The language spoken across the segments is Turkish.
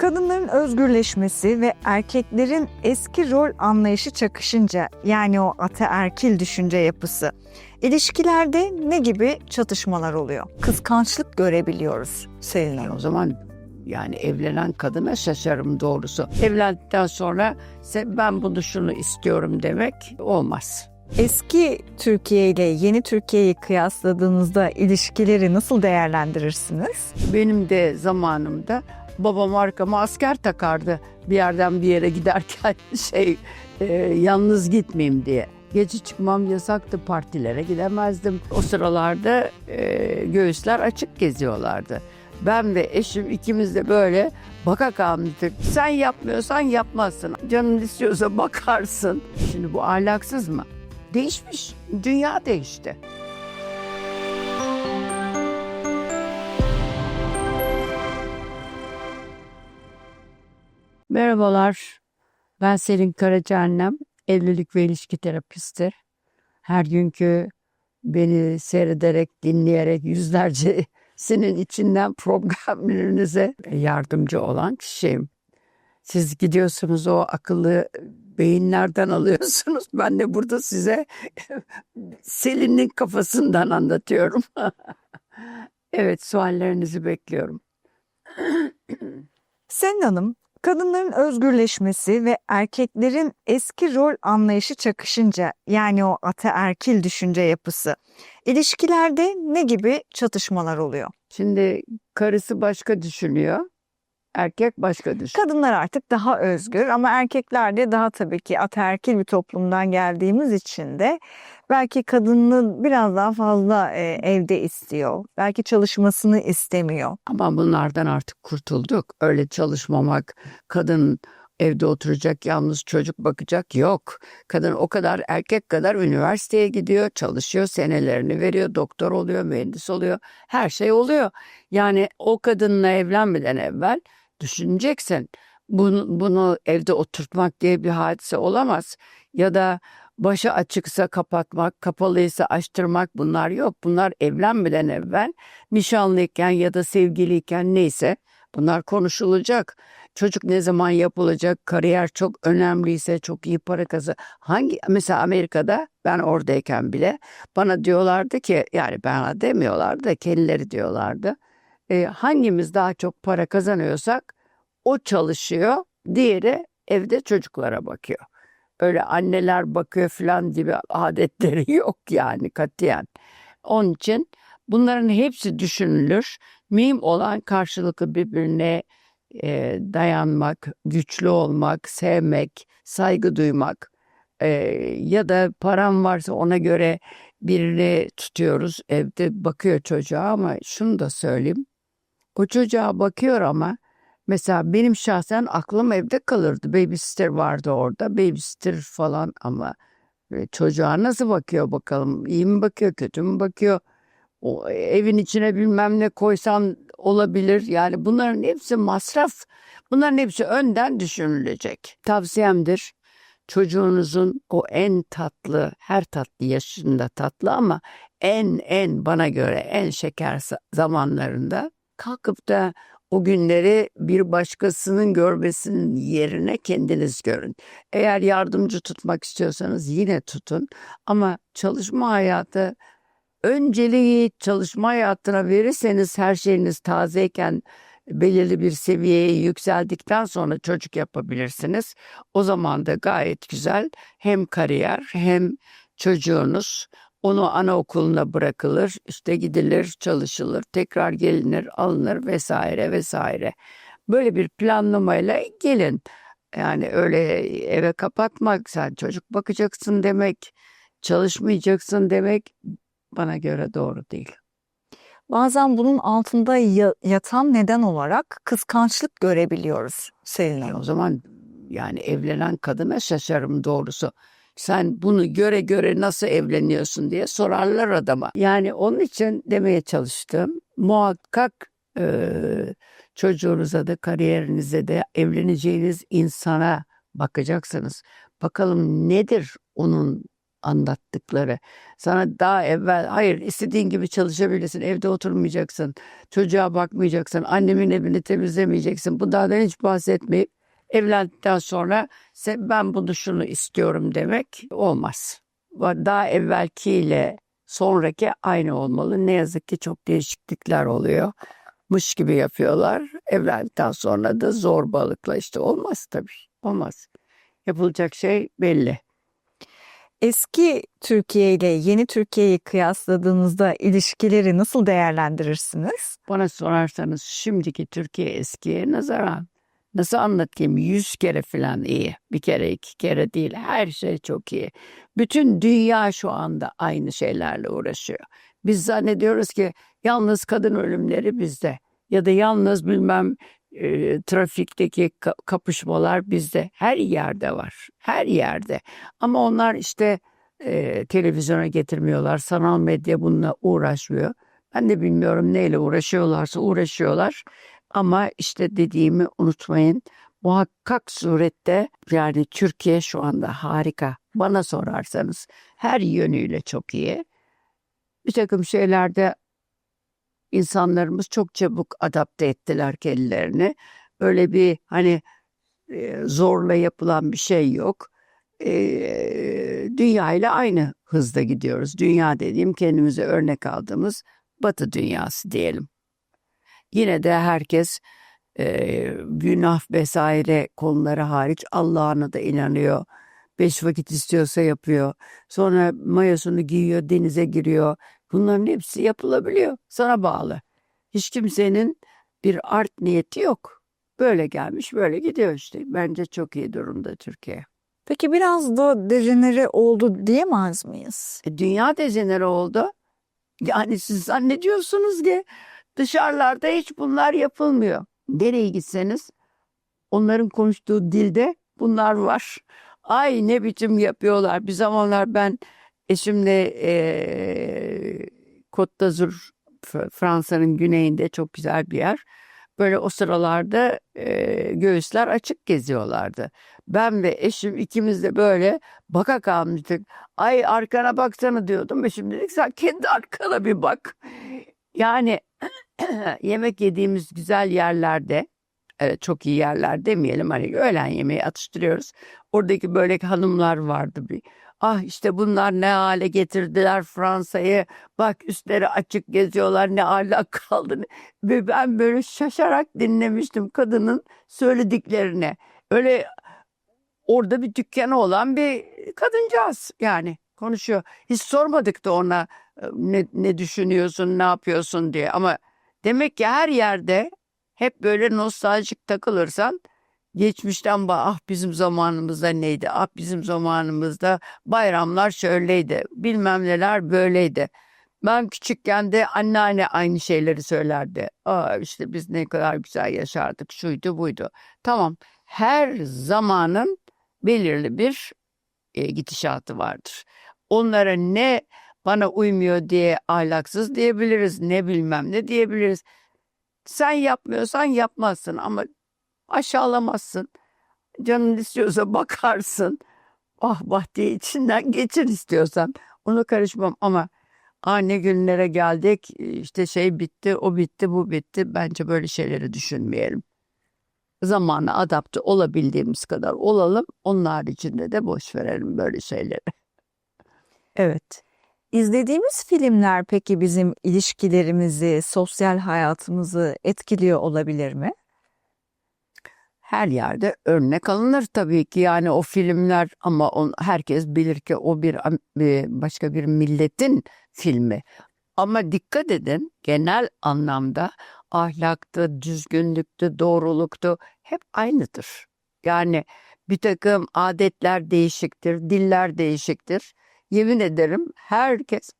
Kadınların özgürleşmesi ve erkeklerin eski rol anlayışı çakışınca yani o ataerkil düşünce yapısı ilişkilerde ne gibi çatışmalar oluyor? Kıskançlık görebiliyoruz Selin Yani Hanım. o zaman yani evlenen kadına şaşarım doğrusu. Evlendikten sonra "Se- ben bunu şunu istiyorum demek olmaz. Eski Türkiye ile yeni Türkiye'yi kıyasladığınızda ilişkileri nasıl değerlendirirsiniz? Benim de zamanımda babam arkama asker takardı bir yerden bir yere giderken şey e, yalnız gitmeyeyim diye. Gece çıkmam yasaktı partilere gidemezdim. O sıralarda e, göğüsler açık geziyorlardı. Ben ve eşim ikimiz de böyle baka kalmıştık. Sen yapmıyorsan yapmazsın. Canın istiyorsa bakarsın. Şimdi bu ahlaksız mı? Değişmiş. Dünya değişti. Merhabalar. Ben Selin Karaca annem. Evlilik ve ilişki terapisti. Her günkü beni seyrederek, dinleyerek yüzlercesinin içinden problemlerinize yardımcı olan kişiyim. Siz gidiyorsunuz o akıllı beyinlerden alıyorsunuz. Ben de burada size Selin'in kafasından anlatıyorum. evet, suallerinizi bekliyorum. Selin Hanım, kadınların özgürleşmesi ve erkeklerin eski rol anlayışı çakışınca yani o ataerkil düşünce yapısı ilişkilerde ne gibi çatışmalar oluyor? Şimdi karısı başka düşünüyor, erkek başka düşünüyor. Kadınlar artık daha özgür ama erkekler de daha tabii ki ataerkil bir toplumdan geldiğimiz için de belki kadının biraz daha fazla e, evde istiyor. Belki çalışmasını istemiyor. Ama bunlardan artık kurtulduk. Öyle çalışmamak, kadın evde oturacak, yalnız çocuk bakacak yok. Kadın o kadar erkek kadar üniversiteye gidiyor, çalışıyor, senelerini veriyor, doktor oluyor, mühendis oluyor. Her şey oluyor. Yani o kadınla evlenmeden evvel düşüneceksin. Bunu, bunu evde oturtmak diye bir hadise olamaz. Ya da başı açıksa kapatmak, kapalıysa açtırmak bunlar yok. Bunlar evlenmeden evvel nişanlıyken ya da sevgiliyken neyse bunlar konuşulacak. Çocuk ne zaman yapılacak, kariyer çok önemliyse, çok iyi para kazı. Hangi mesela Amerika'da ben oradayken bile bana diyorlardı ki yani bana demiyorlardı da kendileri diyorlardı. E, hangimiz daha çok para kazanıyorsak o çalışıyor, diğeri evde çocuklara bakıyor. Öyle anneler bakıyor falan gibi adetleri yok yani katiyen. Onun için bunların hepsi düşünülür. Mühim olan karşılıklı birbirine e, dayanmak, güçlü olmak, sevmek, saygı duymak e, ya da param varsa ona göre birini tutuyoruz evde bakıyor çocuğa ama şunu da söyleyeyim. O çocuğa bakıyor ama mesela benim şahsen aklım evde kalırdı. Babysitter vardı orada. Babysitter falan ama e, çocuğa nasıl bakıyor bakalım? İyi mi bakıyor, kötü mü bakıyor? O evin içine bilmem ne koysan olabilir. Yani bunların hepsi masraf. Bunların hepsi önden düşünülecek. Tavsiyemdir. Çocuğunuzun o en tatlı, her tatlı yaşında tatlı ama en en bana göre en şeker za- zamanlarında kalkıp da o günleri bir başkasının görmesinin yerine kendiniz görün. Eğer yardımcı tutmak istiyorsanız yine tutun ama çalışma hayatı önceliği çalışma hayatına verirseniz her şeyiniz tazeyken belirli bir seviyeye yükseldikten sonra çocuk yapabilirsiniz. O zaman da gayet güzel hem kariyer hem çocuğunuz onu anaokuluna bırakılır, işte gidilir, çalışılır, tekrar gelinir, alınır vesaire vesaire. Böyle bir planlamayla gelin. Yani öyle eve kapatmak, sen çocuk bakacaksın demek, çalışmayacaksın demek bana göre doğru değil. Bazen bunun altında ya- yatan neden olarak kıskançlık görebiliyoruz Selin E, Hanım. o zaman yani evlenen kadına şaşarım doğrusu. Sen bunu göre göre nasıl evleniyorsun diye sorarlar adama. Yani onun için demeye çalıştım. Muhakkak eee, çocuğunuza da kariyerinize de evleneceğiniz insana bakacaksınız. Bakalım nedir onun anlattıkları. Sana daha evvel hayır istediğin gibi çalışabilirsin, evde oturmayacaksın, çocuğa bakmayacaksın, annemin evini temizlemeyeceksin. Bunlardan hiç bahsetmeyip evlendikten sonra "Se- ben bunu şunu istiyorum demek olmaz. Daha evvelkiyle sonraki aynı olmalı. Ne yazık ki çok değişiklikler oluyor. Mış gibi yapıyorlar. Evlendikten sonra da zorbalıkla işte olmaz tabii. Olmaz. Yapılacak şey belli. Eski Türkiye ile yeni Türkiye'yi kıyasladığınızda ilişkileri nasıl değerlendirirsiniz? Bana sorarsanız şimdiki Türkiye eskiye nazaran nasıl anlatayım yüz kere falan iyi. Bir kere iki kere değil her şey çok iyi. Bütün dünya şu anda aynı şeylerle uğraşıyor. Biz zannediyoruz ki yalnız kadın ölümleri bizde ya da yalnız bilmem e, trafikteki ka- kapışmalar bizde her yerde var. Her yerde. Ama onlar işte e, televizyona getirmiyorlar. Sanal medya bununla uğraşmıyor. Ben de bilmiyorum neyle uğraşıyorlarsa uğraşıyorlar. Ama işte dediğimi unutmayın. Muhakkak surette yani Türkiye şu anda harika. Bana sorarsanız her yönüyle çok iyi. Bir takım şeylerde insanlarımız çok çabuk adapte ettiler kendilerini. Öyle bir hani e, zorla yapılan bir şey yok. E, dünya ile aynı hızda gidiyoruz. Dünya dediğim kendimize örnek aldığımız Batı dünyası diyelim. Yine de herkes e, günah vesaire konuları hariç Allah'ına da inanıyor. Beş vakit istiyorsa yapıyor. Sonra mayosunu giyiyor, denize giriyor. Bunların hepsi yapılabiliyor. Sana bağlı. Hiç kimsenin bir art niyeti yok. Böyle gelmiş, böyle gidiyor işte. Bence çok iyi durumda Türkiye. Peki biraz da dejenere oldu diyemez miyiz? E, dünya dejenere oldu. Yani siz zannediyorsunuz ki dışarılarda hiç bunlar yapılmıyor. Nereye gitseniz onların konuştuğu dilde bunlar var. Ay ne biçim yapıyorlar. Bir zamanlar ben eşimle e, Côte d'Azur Fransa'nın güneyinde çok güzel bir yer. Böyle o sıralarda e, göğüsler açık geziyorlardı. Ben ve eşim ikimiz de böyle baka kalmıştık. Ay arkana baksana diyordum. Eşim dedik sen kendi arkana bir bak. Yani yemek yediğimiz güzel yerlerde evet çok iyi yerler demeyelim hani öğlen yemeği atıştırıyoruz. Oradaki böyle hanımlar vardı bir. Ah işte bunlar ne hale getirdiler Fransa'yı. Bak üstleri açık geziyorlar ne ahlak kaldı. Ve ben böyle şaşarak dinlemiştim kadının söylediklerini. Öyle orada bir dükkanı olan bir kadıncağız yani konuşuyor. Hiç sormadık da ona e, ne, ne düşünüyorsun, ne yapıyorsun diye. Ama demek ki her yerde hep böyle nostaljik takılırsan geçmişten ah bizim zamanımızda neydi, ah bizim zamanımızda bayramlar şöyleydi, bilmem neler böyleydi. Ben küçükken de anneanne aynı şeyleri söylerdi. Aa işte biz ne kadar güzel yaşardık, şuydu buydu. Tamam, her zamanın belirli bir e, gidişatı vardır. Onlara ne bana uymuyor diye ahlaksız diyebiliriz, ne bilmem ne diyebiliriz. Sen yapmıyorsan yapmazsın ama aşağılamazsın. Canın istiyorsa bakarsın. Ah bah diye içinden geçir istiyorsan. Ona karışmam ama Aa ne günlere geldik işte şey bitti o bitti bu bitti bence böyle şeyleri düşünmeyelim. Zamana adapte olabildiğimiz kadar olalım onun haricinde de boş verelim böyle şeyleri. Evet. İzlediğimiz filmler peki bizim ilişkilerimizi, sosyal hayatımızı etkiliyor olabilir mi? Her yerde örnek alınır tabii ki yani o filmler ama on, herkes bilir ki o bir, başka bir milletin filmi. Ama dikkat edin genel anlamda ahlaktı, düzgünlüktü, doğruluktu hep aynıdır. Yani bir takım adetler değişiktir, diller değişiktir. Yemin ederim herkes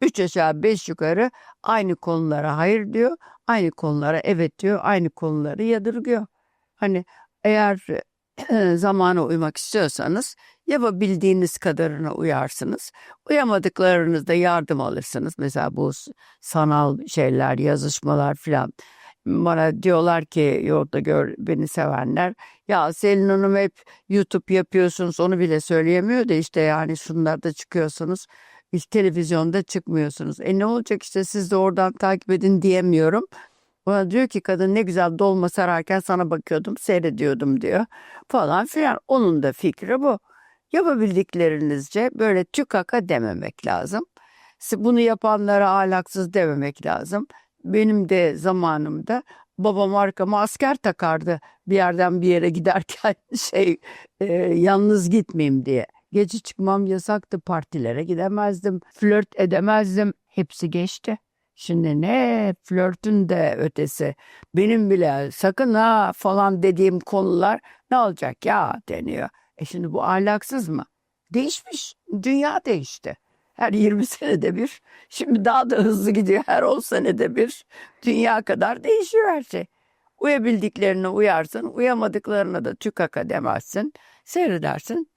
üç aşağı beş yukarı aynı konulara hayır diyor, aynı konulara evet diyor, aynı konuları yadırgıyor. Hani eğer zamana uymak istiyorsanız yapabildiğiniz kadarına uyarsınız. Uyamadıklarınızda yardım alırsınız. Mesela bu sanal şeyler, yazışmalar filan. Bana diyorlar ki yolda gör beni sevenler ya Selin Hanım hep YouTube yapıyorsunuz onu bile söyleyemiyor da işte yani şunlarda çıkıyorsunuz hiç televizyonda çıkmıyorsunuz. E ne olacak işte siz de oradan takip edin diyemiyorum. Bana diyor ki kadın ne güzel dolma sararken sana bakıyordum seyrediyordum diyor falan filan. Onun da fikri bu. Yapabildiklerinizce böyle tükaka dememek lazım. Bunu yapanlara ahlaksız dememek lazım. Benim de zamanımda babam arkama asker takardı bir yerden bir yere giderken şey e, yalnız gitmeyeyim diye. Gece çıkmam yasaktı partilere gidemezdim. Flört edemezdim. Hepsi geçti. Şimdi ne flörtün de ötesi. Benim bile sakın ha falan dediğim konular ne olacak ya deniyor. E şimdi bu ahlaksız mı? Değişmiş. Dünya değişti. Her 20 senede bir. Şimdi daha da hızlı gidiyor. Her 10 senede bir. Dünya kadar değişiyor her şey. Uyabildiklerine uyarsın. Uyamadıklarına da tükaka demezsin. Seyredersin.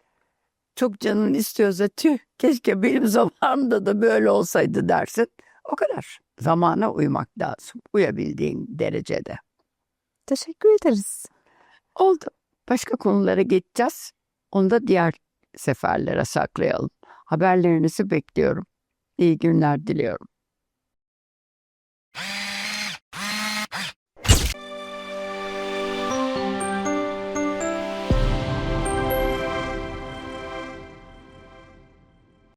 Çok canın istiyorsa tüh keşke benim zamanımda da böyle olsaydı dersin. O kadar. Zamana uymak lazım. Uyabildiğin derecede. Teşekkür ederiz. Oldu. Başka konulara geçeceğiz. Onu da diğer seferlere saklayalım. Haberlerinizi bekliyorum. İyi günler diliyorum.